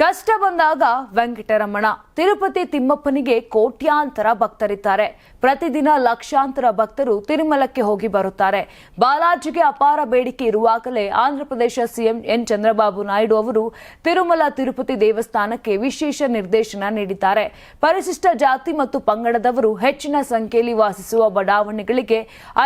ಕಷ್ಟ ಬಂದಾಗ ವೆಂಕಟರಮಣ. ತಿರುಪತಿ ತಿಮ್ಮಪ್ಪನಿಗೆ ಕೋಟ್ಯಾಂತರ ಭಕ್ತರಿದ್ದಾರೆ. ಪ್ರತಿದಿನ ಲಕ್ಷಾಂತರ ಭಕ್ತರು ತಿರುಮಲಕ್ಕೆ ಹೋಗಿ ಬರುತ್ತಾರೆ. ಬಾಲಾಜಿಗೆ ಅಪಾರ ಬೇಡಿಕೆ ಇರುವಾಗಲೇ ಆಂಧ್ರಪ್ರದೇಶ ಸಿಎಂ ಎನ್ ಚಂದ್ರಬಾಬು ನಾಯ್ಡು ಅವರು ತಿರುಮಲ ತಿರುಪತಿ ದೇವಸ್ಥಾನಕ್ಕೆ ವಿಶೇಷ ನಿರ್ದೇಶನ ನೀಡಿದ್ದಾರೆ. ಪರಿಶಿಷ್ಟ ಜಾತಿ ಮತ್ತು ಪಂಗಡದವರು ಹೆಚ್ಚಿನ ಸಂಖ್ಯೆಯಲ್ಲಿ ವಾಸಿಸುವ ಬಡಾವಣೆಗಳಿಗೆ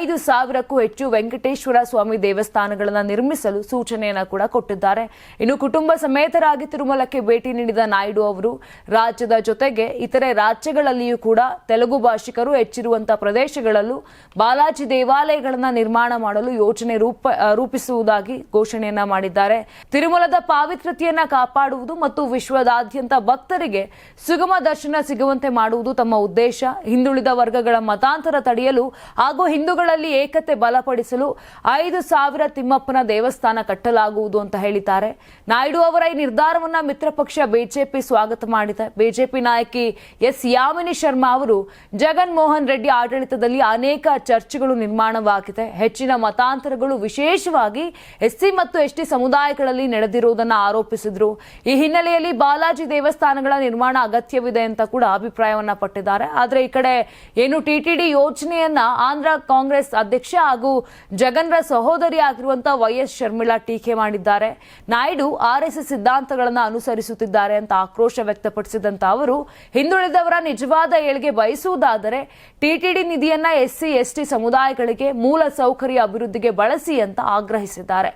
ಐದು ಸಾವಿರಕ್ಕೂ ಹೆಚ್ಚು ವೆಂಕಟೇಶ್ವರ ಸ್ವಾಮಿ ದೇವಸ್ಥಾನಗಳನ್ನು ನಿರ್ಮಿಸಲು ಸೂಚನೆಯನ್ನು ಕೂಡ ಕೊಟ್ಟಿದ್ದಾರೆ. ಇನ್ನು ಕುಟುಂಬ ಸಮೇತರಾಗಿ ತಿರುಮಲಕ್ಕೆ ಭೇಟಿ ನೀಡಿದ ನಾಯ್ಡು ಅವರು, ರಾಜ್ಯದ ಜೊತೆಗೆ ಇತರೆ ರಾಜ್ಯಗಳಲ್ಲಿಯೂ ಕೂಡ ತೆಲುಗು ಭಾಷಿಕರು ಹೆಚ್ಚಿರುವಂತಹ ಪ್ರದೇಶಗಳಲ್ಲೂ ಬಾಲಾಜಿ ದೇವಾಲಯಗಳನ್ನು ನಿರ್ಮಾಣ ಮಾಡಲು ಯೋಜನೆ ರೂಪ ರೂಪಿಸುವುದಾಗಿ ಘೋಷಣೆಯನ್ನ ಮಾಡಿದ್ದಾರೆ. ತಿರುಮಲದ ಪಾವಿತ್ರತೆಯನ್ನ ಕಾಪಾಡುವುದು ಮತ್ತು ವಿಶ್ವದಾದ್ಯಂತ ಭಕ್ತರಿಗೆ ಸುಗಮ ದರ್ಶನ ಸಿಗುವಂತೆ ಮಾಡುವುದು ತಮ್ಮ ಉದ್ದೇಶ. ಹಿಂದುಳಿದ ವರ್ಗಗಳ ಮತಾಂತರ ತಡೆಯಲು ಹಾಗೂ ಹಿಂದೂಗಳಲ್ಲಿ ಏಕತೆ ಬಲಪಡಿಸಲು ಐದು ಸಾವಿರ ತಿಮ್ಮಪ್ಪನ ದೇವಸ್ಥಾನ ಕಟ್ಟಲಾಗುವುದು ಅಂತ ಹೇಳಿದ್ದಾರೆ. ನಾಯ್ಡು ಅವರ ಈ ನಿರ್ಧಾರವನ್ನ ಮಿತ್ರ ಪಕ್ಷ ಬಿಜೆಪಿ ಸ್ವಾಗತ ಮಾಡಿದೆ. ಬಿಜೆಪಿ ನಾಯಕಿ ಎಸ್ ಯಾಮಿನಿ ಶರ್ಮಾ ಅವರು ಜಗನ್ ಮೋಹನ್ ರೆಡ್ಡಿ ಆಡಳಿತದಲ್ಲಿ ಅನೇಕ ಚರ್ಚ್ಗಳು ನಿರ್ಮಾಣವಾಗಿದೆ. ಹೆಚ್ಚಿನ ಮತಾಂತರಗಳು ವಿಶೇಷವಾಗಿ ಎಸ್ಸಿ ಮತ್ತು ಎಸ್ಟಿ ಸಮುದಾಯಗಳಲ್ಲಿ ನಡೆದಿರುವುದನ್ನು ಆರೋಪಿಸಿದ್ರು. ಈ ಹಿನ್ನೆಲೆಯಲ್ಲಿ ಬಾಲಾಜಿ ದೇವಸ್ಥಾನಗಳ ನಿರ್ಮಾಣ ಅಗತ್ಯವಿದೆ ಅಂತ ಕೂಡ ಅಭಿಪ್ರಾಯವನ್ನ ಪಟ್ಟಿದ್ದಾರೆ. ಆದ್ರೆ ಈ ಕಡೆ ಏನು ಟಿಟಿಡಿ ಯೋಜನೆಯನ್ನ ಆಂಧ್ರ ಕಾಂಗ್ರೆಸ್ ಅಧ್ಯಕ್ಷ ಹಾಗೂ ಜಗನ್ರ ಸಹೋದರಿ ಆಗಿರುವಂತಹ ವೈಎಸ್ ಶರ್ಮಿಳಾ ಟೀಕೆ ಮಾಡಿದ್ದಾರೆ. ನಾಯ್ಡು ಆರ್ಎಸ್ಎಸ್ ಸಿದ್ಧಾಂತಗಳನ್ನು ಅನುಸರಿಸುತ್ತಿದ್ದಾರೆ ಅಂತ ಆಕ್ರೋಶ ವ್ಯಕ್ತಪಡಿಸಿದಂತ ಅವರು, ಹಿಂದುಳಿದವರ ನಿಜವಾದ ಏಳಿಗೆ ಬಯಸುವುದಾದರೆ ಟಿಟಿಡಿ ನಿಧಿಯನ್ನ ಎಸ್ಸಿ, ಎಸ್ಟಿ ಸಮುದಾಯಗಳಿಗೆ ಮೂಲ ಸೌಕರ್ಯ ಅಭಿವೃದ್ಧಿಗೆ ಬಳಸಿ ಅಂತ ಆಗ್ರಹಿಸಿದ್ದಾರೆ.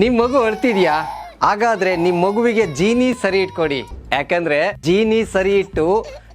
ನಿಮ್ ಮಗು ಅಳ್ತಿದ್ಯಾ? ಹಾಗಾದ್ರೆ ನಿಮ್ ಮಗುವಿಗೆ ಜೀನಿ ಸರಿ ಇಟ್ಕೊಡಿ. ಯಾಕಂದ್ರೆ ಜೀನಿ ಸರಿ ಇಟ್ಟು